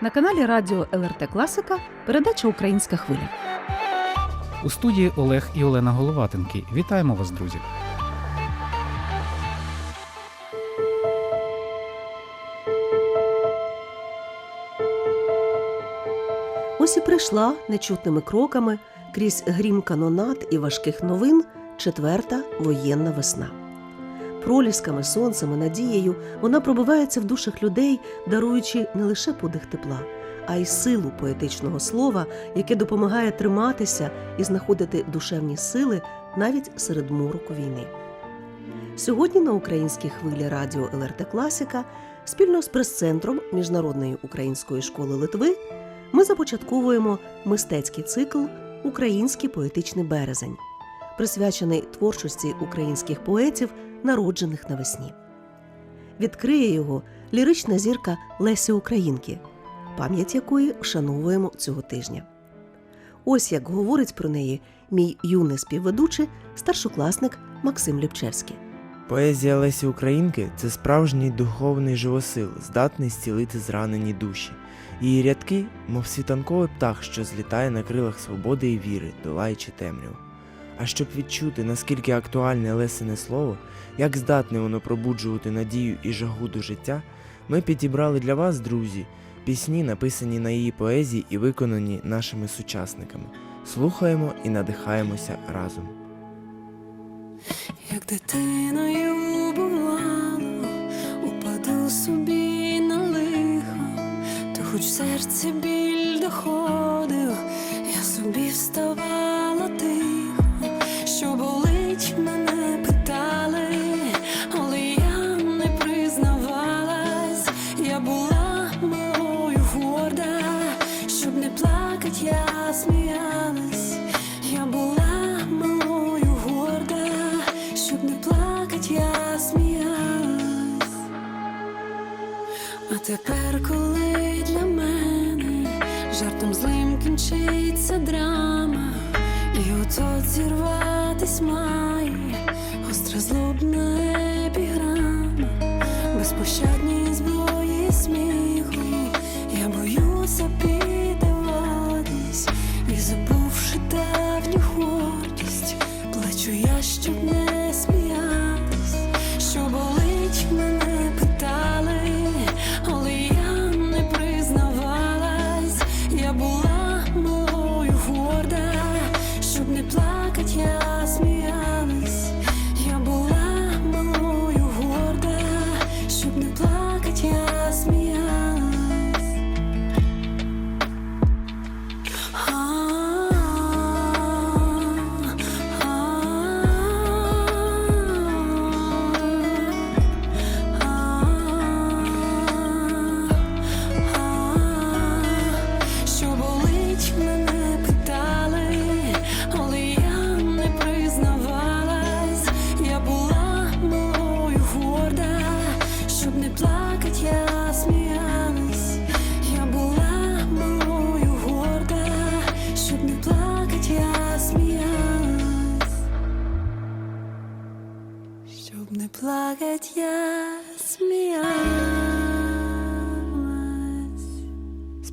На каналі Радіо ЛРТ Класика передача Українська хвиля. У студії Олег і Олена Головатенки. Вітаємо вас, друзі! Ось і прийшла нечутними кроками крізь грім канонат і важких новин четверта воєнна весна. Пролісками, сонцем і надією вона пробивається в душах людей, даруючи не лише подих тепла, а й силу поетичного слова, яке допомагає триматися і знаходити душевні сили навіть серед мороку війни. Сьогодні на українській хвилі радіо ЛРТ Класика спільно з прес-центром Міжнародної української школи Литви ми започатковуємо мистецький цикл Український поетичний березень, присвячений творчості українських поетів, народжених навесні. Відкриє його лірична зірка Лесі Українки, пам'ять якої вшановуємо цього тижня. Ось як говорить про неї мій юний співведучий, старшокласник Максим Ліпчевський. Поезія Лесі Українки це справжній духовний живосил, здатний зцілити зранені душі. Її рядки, мов світанковий птах, що злітає на крилах свободи і віри, долаючи темряву. А щоб відчути, наскільки актуальне Лесине слово, як здатне воно пробуджувати надію і жагу до життя, ми підібрали для вас, друзі, пісні, написані на її поезії і виконані нашими сучасниками. Слухаємо і надихаємося разом. Як дитиною бувало, упаду собі на лихо, то хоч в серці біль доходив, я собі вставала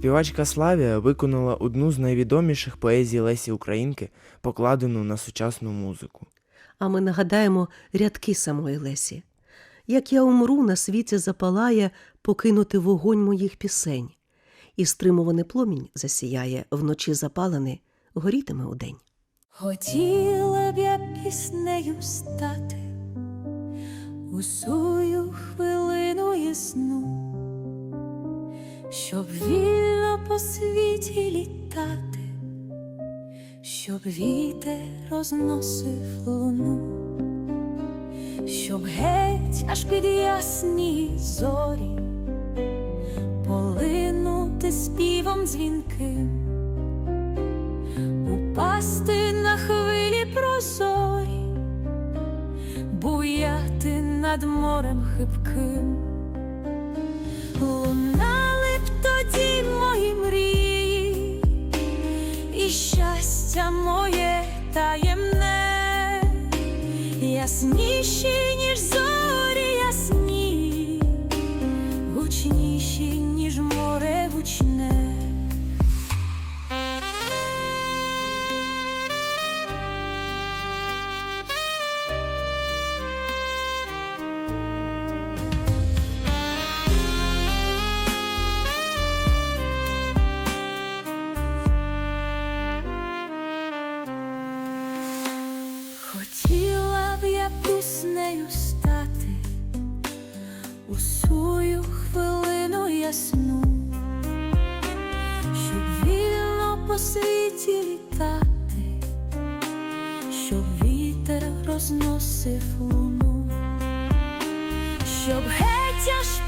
Співачка Славія виконала одну з найвідоміших поезій Лесі Українки, покладену на сучасну музику. А ми нагадаємо рядки самої Лесі. Як я умру, на світі запалає покинути вогонь моїх пісень, і стримуваний пломінь засіяє вночі запалений, горітиме удень. Хотіла б я піснею стати у свою хвилину ясну, щоб вільно по світі літати, щоб вітер розносив луну, щоб геть аж під ясні зорі полинути співом дзвінким упасти на хвилі прозорі, буяти над морем хибким, лунали щастя моє таємне, ясніші, ніж зорі щоб вітер розносив луну, щоб геть аж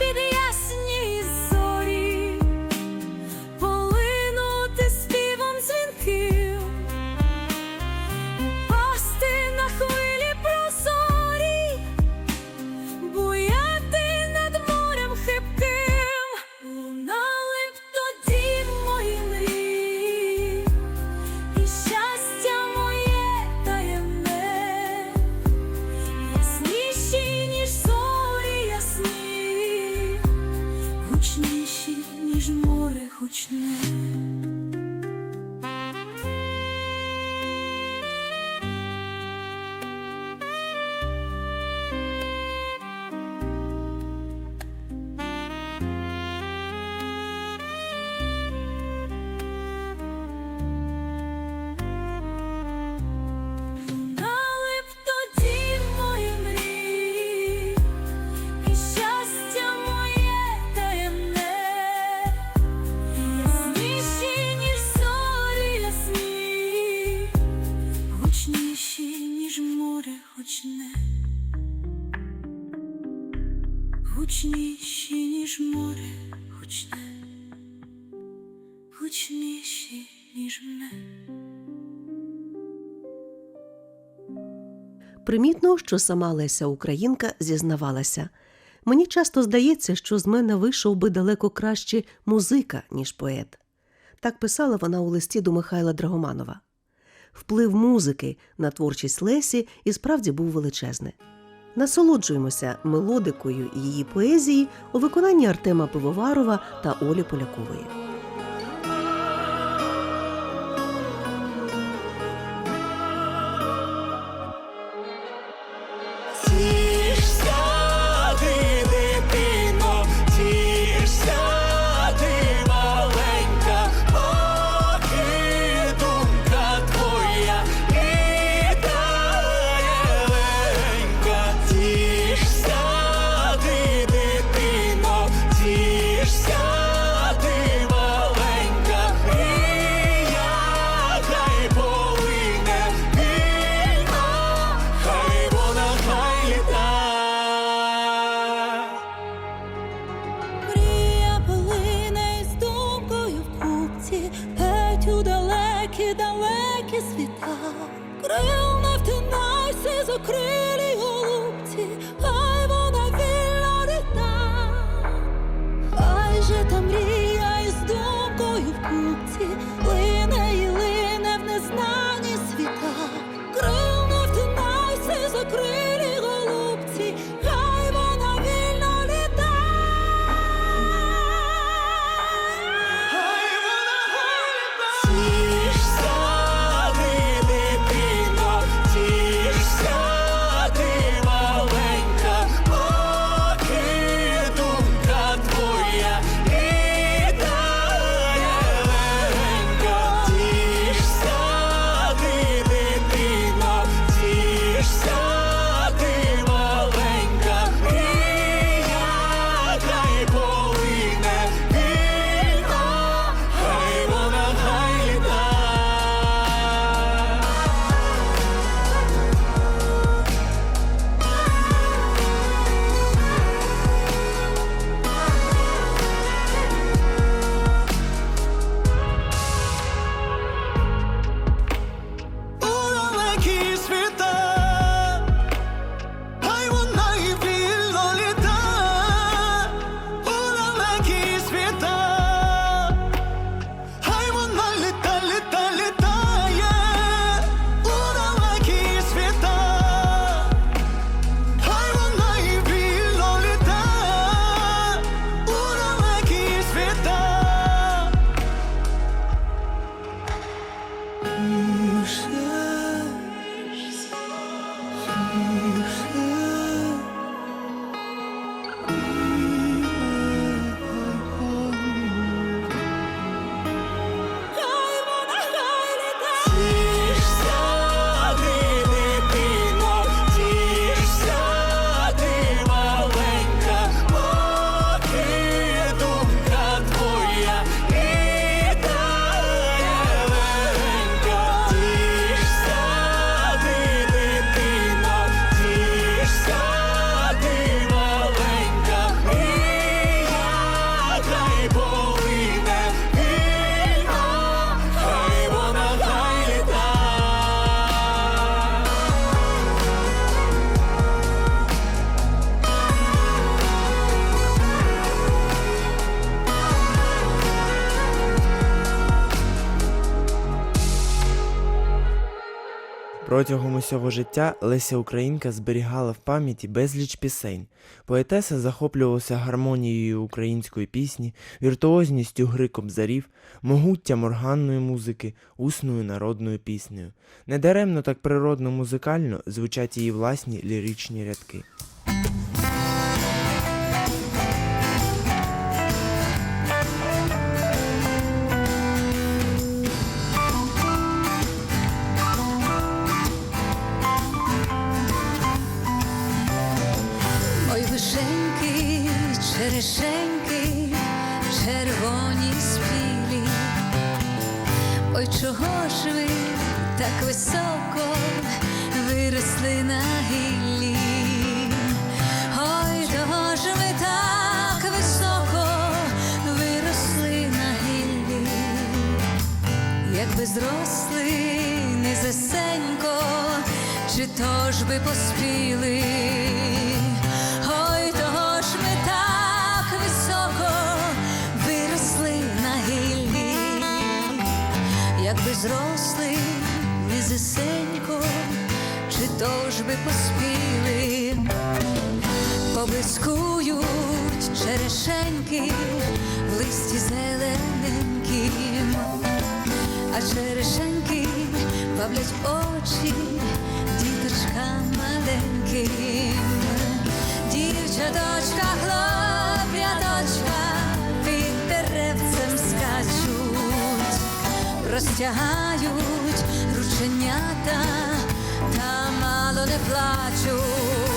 Примітно, що сама Леся Українка зізнавалася. Мені часто здається, що з мене вийшов би далеко краще музика, ніж поет. Так писала вона у листі до Михайла Драгоманова. Вплив музики на творчість Лесі і справді був величезний. Насолоджуємося мелодикою її поезії у виконанні Артема Пивоварова та Олі Полякової. 体。Протягом усього життя Леся Українка зберігала в пам'яті безліч пісень. Поетеса захоплювалася гармонією української пісні, віртуозністю гри кобзарів, могуттям органної музики, усною народною піснею. Недаремно так природно музикально звучать її власні ліричні рядки. Поспіли? Ой, того ж ми так високо виросли на гіллі, якби зросли низесенько, чи то ж би поспіли? Поблискують черешеньки в листі зелененьким, а черешеньки бавлять очі маленьким. Дівчаточка, хлоп'яточка під деревцем скачуть, розтягають рученята та мало не плачуть.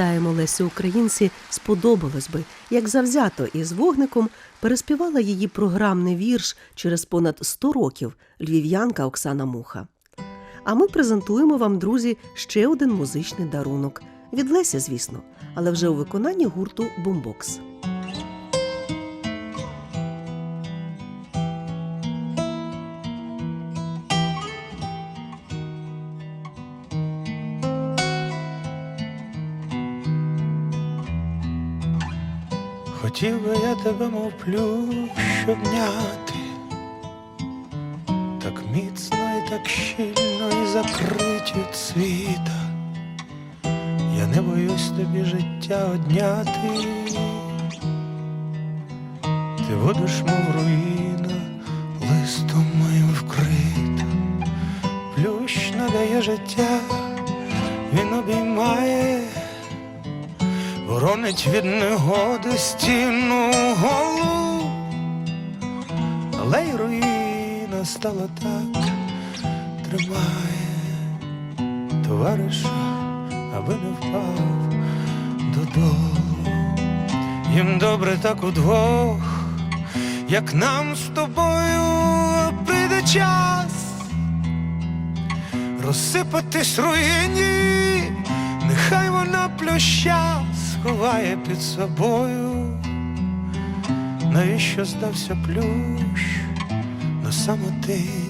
Гадаємо, Лесі Українці сподобалось би, як завзято із вогником переспівала її програмний вірш через понад 100 років львів'янка Оксана Муха. А ми презентуємо вам, друзі, ще один музичний дарунок від Лесі, звісно, але вже у виконанні гурту Бумбокс. Хотів би я тебе, мов плющ обняти, так міцно і так щільно і закрить від світа. Я не боюсь тобі життя одняти. Ти будеш, мов руїна, листом моїм вкрита. Плющ надає життя, він обіймає боронить від негоди стіну голу, але й руїна стала так, тримає товариша, аби не впав додолу. Їм добре так удвох, як нам з тобою прийде час. Розсипатись руїні, нехай вона плюща сховає під собою. Навіщо здався плющ на самотині?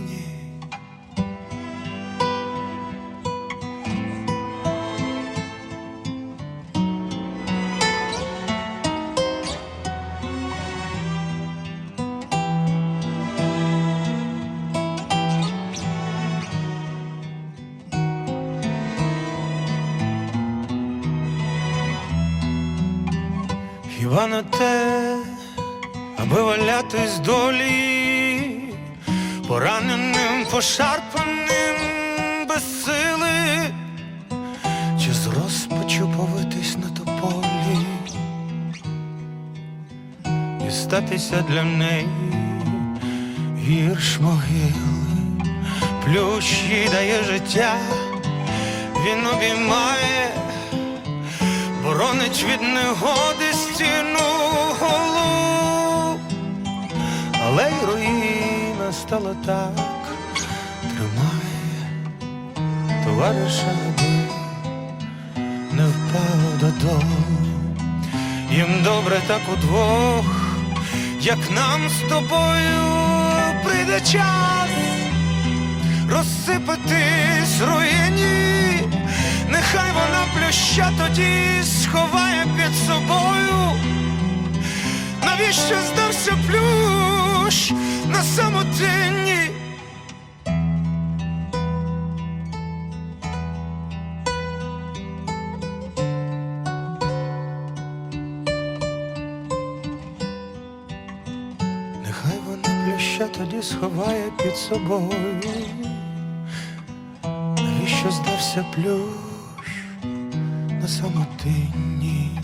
Пошарпаним без сили, чи з розпачу повитись на тополі, і статися для неї гірш могили, плющ їй дає життя, він обіймає боронить від негоди стіну голу, але й руїна стала так, товариша, не впав додому. Їм добре так удвох, як нам з тобою прийде час розсипатись руїні, нехай вона плюща тоді сховає під собою. Навіщо здався плющ на самотині? Вона тоді сховає під собою. Навіщо здався плющ на самотині?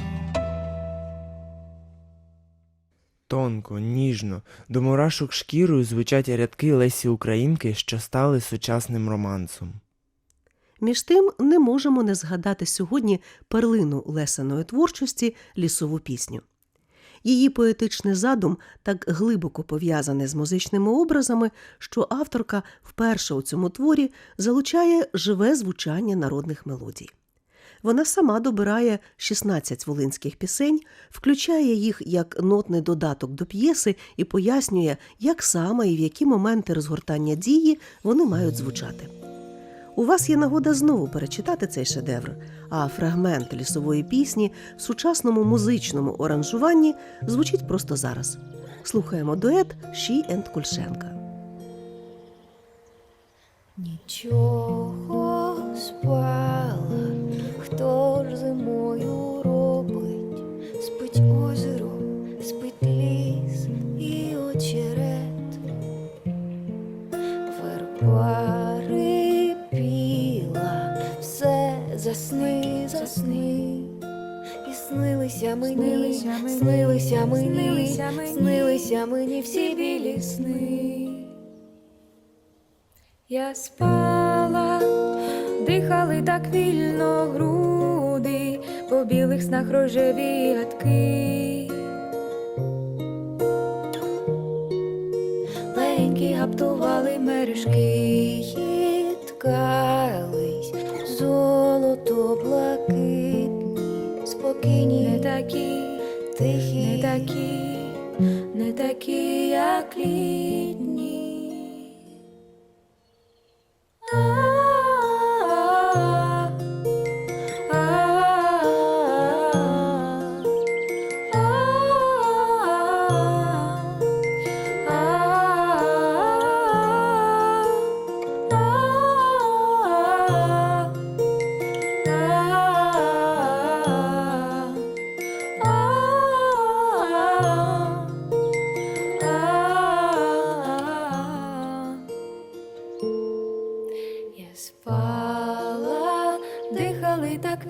Тонко, ніжно, до мурашок шкірою звучать рядки Лесі Українки, що стали сучасним романсом. Між тим не можемо не згадати сьогодні перлину лесаної творчості лісову пісню. Її поетичний задум так глибоко пов'язаний з музичними образами, що авторка вперше у цьому творі залучає живе звучання народних мелодій. Вона сама добирає 16 волинських пісень, включає їх як нотний додаток до п'єси і пояснює, як саме і в які моменти розгортання дії вони мають звучати. У вас є нагода знову перечитати цей шедевр, а фрагмент лісової пісні в сучасному музичному оранжуванні звучить просто зараз. Слухаємо дует Ші енд Кульшенка. Нічого спала, хто ж зимою робить, спить озеро, все засни. І снилися мені, снилися мені, снилися мені всі білі сни. Я спала, дихали так вільно груди, по білих снах рожеві гадки. Легенькі гаптували мережки, такі, не такі, як літні.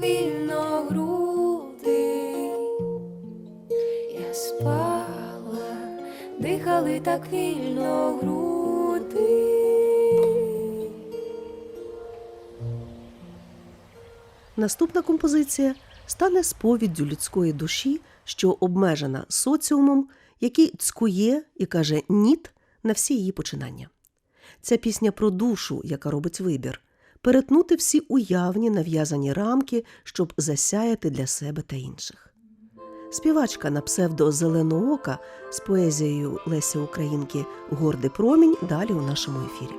Вільно груди. Я спала, дихали так вільно груди. Наступна композиція стане сповіддю людської душі, що обмежена соціумом, який цкує і каже ніт на всі її починання. Ця пісня про душу, яка робить вибір, перетнути всі уявні нав'язані рамки, щоб засяяти для себе та інших. Співачка на псевдо Зеленоока з поезією Леся Українки Гордий промінь далі у нашому ефірі.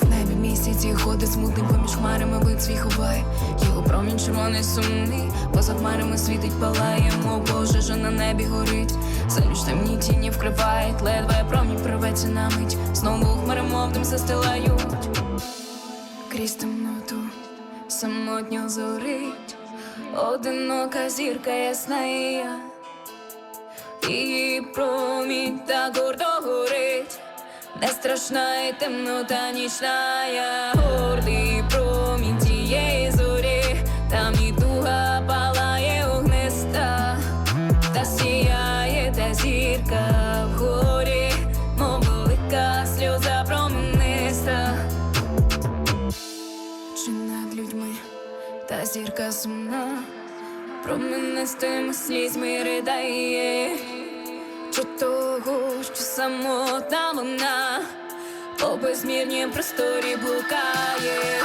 В небі місяці ходить смутним поміж хмарами вид свій ховає Його промінь червоний сумний, поза хмарами світить палає, мов Боже, на небі горить. Залюч темні тіні вкривають, ледве промінь прорветься на мить. Знову хмари мовним застилають. Крізь темноту самотньо зорить, одинока зірка ясна і я. Її промінь та гордо горить. Не страшна і темнота нічна, я зірка сумна, променистими слізьми ридає. Чи того, що самота вона по безмірнім просторі блукає,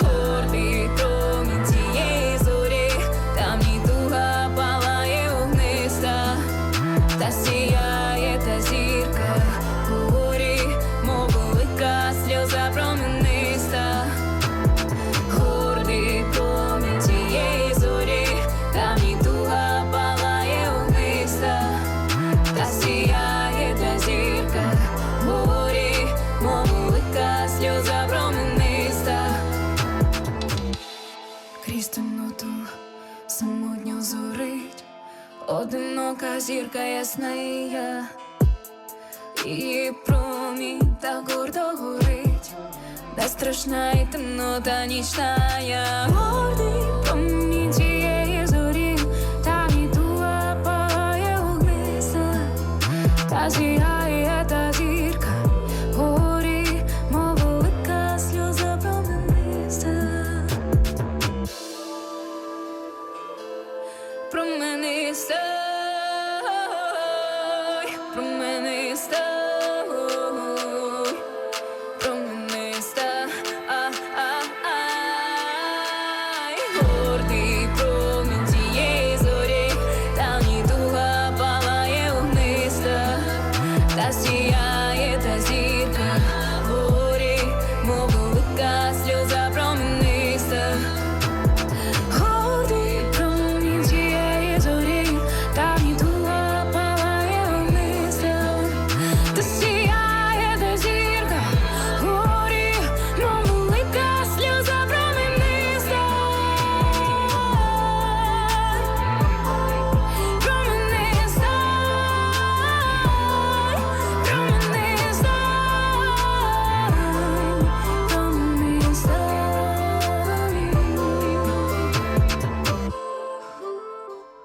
зірка ясна і я, і промінь так гордо горить, де страшна і темнота нічна я гордий промінь цієї зорі, там і дуга палає огниста. Та сіяє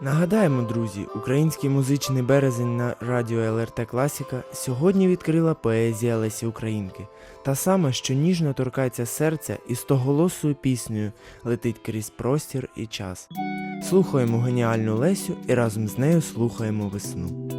Нагадаємо, друзі, український музичний березень на радіо ЛРТ Класіка сьогодні відкрила поезія Лесі Українки, та сама, що ніжно торкається серця і стоголосою піснею летить крізь простір і час. Слухаємо геніальну Лесю і разом з нею слухаємо весну.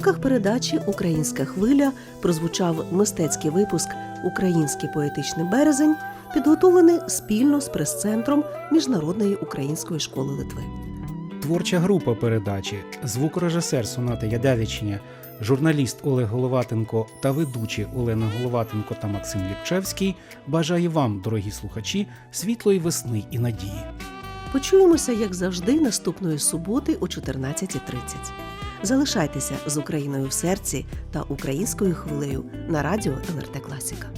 Рамках передачі Українська хвиля прозвучав мистецький випуск Український поетичний березень, підготовлений спільно з прес-центром Міжнародної української школи Литви. Творча група передачі, звукорежисер Сонати Ядявічня, журналіст Олег Головатенко та ведучі Олена Головатенко та Максим Ліпчевський бажає вам, дорогі слухачі, світлої весни і надії. Почуємося, як завжди, наступної суботи о 14.30. Залишайтеся з Україною в серці та українською хвилею на радіо ЛРТ Класіка.